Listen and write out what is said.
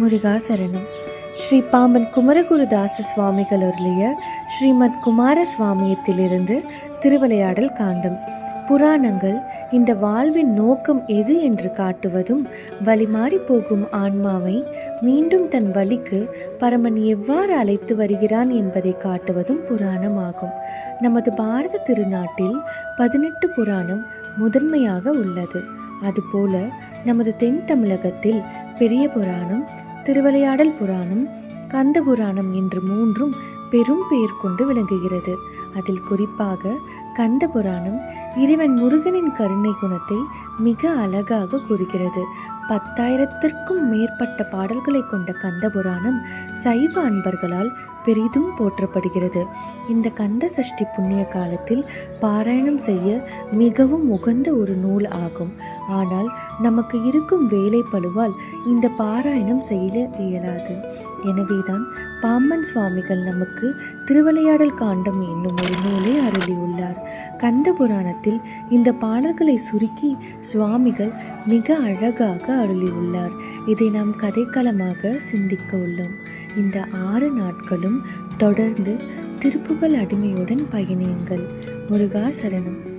முருகாசரணம். ஸ்ரீ பாம்பன் குமரகுருதாச சுவாமிகள் அருளிய ஸ்ரீமத் குமார சுவாமியத்திலிருந்து திருவிளையாடல் காண்டம். புராணங்கள் இந்த வாழ்வின் நோக்கம் எது என்று காட்டுவதும் வழிமாறி போகும் ஆன்மாவை மீண்டும் தன் வழிக்கு பரமன் எவ்வாறு அழைத்து வருகிறான் என்பதை காட்டுவதும் புராணமாகும். நமது பாரத திருநாட்டில் பதினெட்டு புராணம் முதன்மையாக உள்ளது. அதுபோல நமது தென் தமிழகத்தில் பெரிய புராணம் திருவிளையாடல் புராணம் கந்த புராணம் என்று மூன்றும் பெரும் பெயர் கொண்டு விளங்குகிறது. அதில் குறிப்பாக கந்த புராணம் இறைவன் முருகனின் கருணை குணத்தை மிக அழகாக கூறுகிறது. பத்தாயிரத்திற்கும் மேற்பட்ட பாடல்களை கொண்ட கந்த புராணம் சைவ அன்பர்களால் பெரிதும் போற்றப்படுகிறது. இந்த கந்த சஷ்டி புண்ணிய காலத்தில் பாராயணம் செய்ய மிகவும் உகந்த ஒரு நூல் ஆகும். ஆனால் நமக்கு இருக்கும் வேலை பழுவால் இந்த பாராயணம் செய்ய இயலாது. எனவேதான் பாம்பன் சுவாமிகள் நமக்கு திருவிளையாடல் காண்டம் என்னும் ஒரு நூலை அருளியுள்ளார். கந்த புராணத்தில் இந்த பாடல்களை சுருக்கி சுவாமிகள் மிக அழகாக அருளியுள்ளார். இதை நாம் கதைக்களமாக சிந்திக்க உள்ளோம். இந்த ஆறு நாட்களும் தொடர்ந்து திருப்புகழ் அடிமையுடன் பயணியுங்கள். முருகா சரணம்.